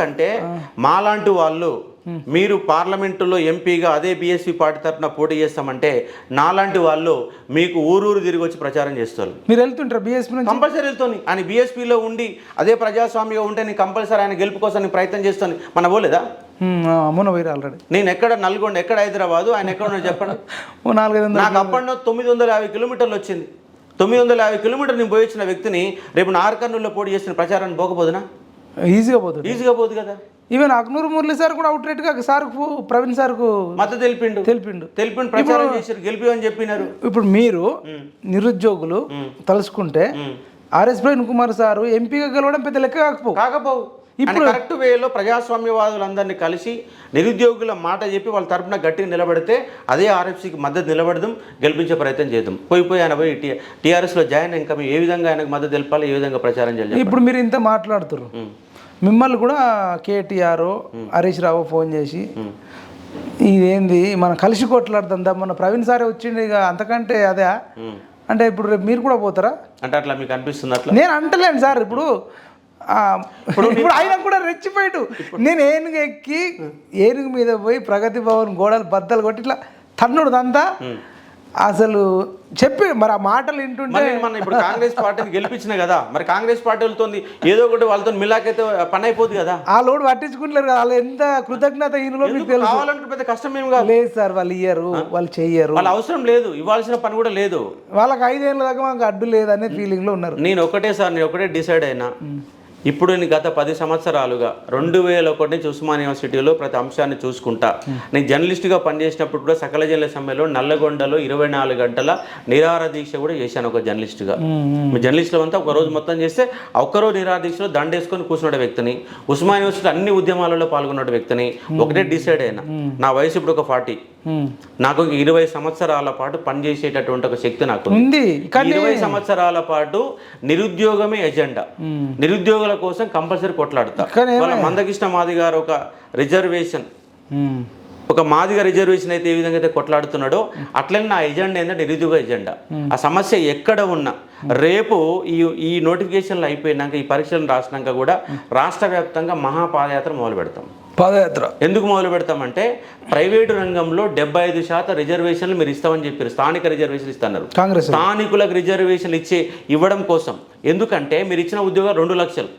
అంటే మాలాంటి వాళ్ళు మీరు పార్లమెంటులో ఎంపీగా అదే బీఎస్పీ పార్టీ తరఫున పోటీ చేస్తామంటే నాలాంటి వాళ్ళు మీకు ఊరూరు తిరిగి వచ్చి ప్రచారం చేస్తారు. మీరు వెళ్తుంటారు బీఎస్పీ కంపల్సరీ వెళ్తాను ఆయన బీఎస్పీలో ఉండి అదే ప్రజాస్వామ్యంగా ఉంటే నేను కంపల్సరీ ఆయన గెలుపు కోసం నేను ప్రయత్నం చేస్తాను. మన పోలేదా? మొన్న పోయిరు ఆల్రెడీ. నేను ఎక్కడ నల్గొండ ఎక్కడ హైదరాబాదు ఆయన ఎక్కడ ఉన్నాడు చెప్పండి? నాలుగైదు నాకు అప్పట్లో తొమ్మిది వందల యాభై కిలోమీటర్లు వచ్చింది. తొమ్మిది వందల యాభై కిలోమీటర్లు నేను పోయి వచ్చిన వ్యక్తిని రేపు నార్కర్నూలులో పోటీ చేసిన ప్రచారాన్ని పోకపోదునా? ఈజీగా పోతుంది. ఈజీగా పోదు కదా. ఈవెన్ అక్నూరు మురళి సార్ కూడా అవుట్గా సార్కు ప్రవీణ్ సార్కు మద్దతు తెలిపిండు. తెలిపిండు. తెలిపిండు ప్రచారం చేశారు గెలిపి చెప్పినారు. ఇప్పుడు మీరు నిరుద్యోగులు తలుసుకుంటే ఆర్ఎస్ ప్రవీణ్ కుమార్ సారు ఎంపీగా గెలవడం పెద్ద లెక్క కాకపో కాకపోవు. ఇప్పుడు కరెక్ట్ వేలో ప్రజాస్వామ్యవాదులందరినీ కలిసి నిరుద్యోగుల మాట చెప్పి వాళ్ళ తరపున గట్టిగా నిలబడితే అదే ఆర్ఎఫ్సీకి మద్దతు నిలబడదాం గెలిపించే ప్రయత్నం చేద్దాం. పోయి పోయి ఆయన పోయి టీఆర్ఎస్లో జాయిన్ ఇంకా ఏ విధంగా ఆయనకు మద్దతు తెలపాలి ఏ విధంగా ప్రచారం చేయాలి ఇప్పుడు మీరు ఇంత మాట్లాడుతున్నారు మిమ్మల్ని కూడా కేటీఆర్ హరీష్ రావు ఫోన్ చేసి ఇదేంది మనం కలిసి కొట్లాడుతుందా మన ప్రవీణ్ సారే వచ్చింది ఇక అంతకంటే అదే? అంటే ఇప్పుడు రేపు మీరు కూడా పోతారా? అంటే అట్లా మీకు అనిపిస్తుంది అట్లా? నేను అంటలేను సార్ ఇప్పుడు ఇప్పుడు ఆయన కూడా రెచ్చిపోయాడు. నేను ఏనుగు ఎక్కి ఏనుగు మీద పోయి ప్రగతి భవన్ గోడలు బద్దలు కొట్టి ఇట్లా తన్నుడు దంతా అసలు చెప్పి మరి ఆ మాటలు వింటుంటే మనం ఇప్పుడు కాంగ్రెస్ పార్టీని గెలిపించిన కదా మరి కాంగ్రెస్ పార్టీ వెళ్తుంది ఏదో ఒకటి వాళ్ళతో మిలాకైతే పని అయిపోదు కదా. ఆ లోడ్ పట్టించుకుంటలేరు కదా వాళ్ళు ఎంత కృతజ్ఞత ఈయనలో మీకు తెలుసు? కావాలంటే పెద్ద కష్టం ఏమి కాదు. లేదు సార్ వాళ్ళు ఇయ్యరు వాళ్ళు చెయ్యరు. వాళ్ళ అవసరం లేదు ఇవ్వాల్సిన పని కూడా లేదు. వాళ్ళకి ఐదేళ్ళ దాకా మాకు అడ్డు లేదనే ఫీలింగ్లో ఉన్నారు. నేను ఒకటే సార్ నేను ఒకటే డిసైడ్ అయినా. ఇప్పుడు నేను గత పది సంవత్సరాలుగా రెండు వేల ఒకటి నుంచి ఉస్మాన్ యూనివర్సిటీలో ప్రతి అంశాన్ని చూసుకుంటా. నేను జర్నలిస్ట్గా పనిచేసినప్పుడు కూడా సకల జిల్లా సమ్మెలో నల్లగొండలో ఇరవై నాలుగు గంటల నిరాహార దీక్ష కూడా చేశాను ఒక జర్నలిస్ట్గా. జర్నలిస్టులు అంతా ఒక రోజు మొత్తం చేస్తే ఒక్కరోజు నిరాహార దీక్షలో దండేసుకొని కూర్చున్న వ్యక్తిని. ఉస్మాన్ యూనివర్సిటీ అన్ని ఉద్యమాలలో పాల్గొన్న వ్యక్తిని. ఒకటే డిసైడ్ అయినా. నా వయసు ఇప్పుడు ఒక ఫార్టీ. నాకు ఇరవై సంవత్సరాల పాటు పనిచేసేటటువంటి ఒక శక్తి నాకు ఉంది. ఇరవై సంవత్సరాల పాటు నిరుద్యోగమే ఎజెండా. నిరుద్యోగుల కోసం కంపల్సరీ కొట్లాడతా. వాళ్ళ మందకృష్ణ మాది గారు ఒక రిజర్వేషన్. ఒక మాదిగా రిజర్వేషన్ అయితే ఏ విధంగా అయితే కొట్లాడుతున్నాడో అట్లనే నా ఎజెండా ఏంటంటే నిరుద్యోగ ఎజెండా. ఆ సమస్య ఎక్కడ ఉన్నా రేపు ఈ ఈ నోటిఫికేషన్లు అయిపోయినాక ఈ పరీక్షలు రాసినాక కూడా రాష్ట్ర వ్యాప్తంగా మహాపాదయాత్ర మొదలు పెడతాం పాదయాత్ర. ఎందుకు మొదలు పెడతామంటే ప్రైవేటు రంగంలో డెబ్బై ఐదు శాతం రిజర్వేషన్లు మీరు ఇస్తామని చెప్పారు. స్థానిక రిజర్వేషన్లు ఇస్తున్నారు. కాంగ్రెస్. స్థానికులకు రిజర్వేషన్లు ఇచ్చే ఇవ్వడం కోసం ఎందుకంటే మీరు ఇచ్చిన ఉద్యోగాలు రెండు లక్షలు.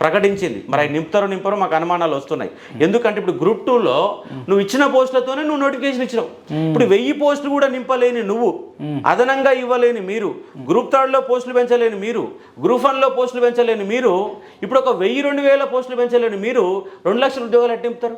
ప్రకటించింది. మరి అవి నింపుతారో నింపరో మాకు అనుమానాలు వస్తున్నాయి. ఎందుకంటే ఇప్పుడు గ్రూప్ టూలో నువ్వు ఇచ్చిన పోస్టులతోనే నువ్వు నోటిఫికేషన్ ఇచ్చినావు. ఇప్పుడు వెయ్యి పోస్టులు కూడా నింపలేని నువ్వు. అదనంగా ఇవ్వలేని మీరు. గ్రూప్ థర్డ్లో పోస్టులు పెంచలేని మీరు. గ్రూప్ వన్లో పోస్టులు పెంచలేని మీరు. ఇప్పుడు ఒక వెయ్యి రెండు వేల పోస్టులు పెంచలేని మీరు రెండు లక్షల ఉద్యోగాలు ఎట్టి నింపుతారు?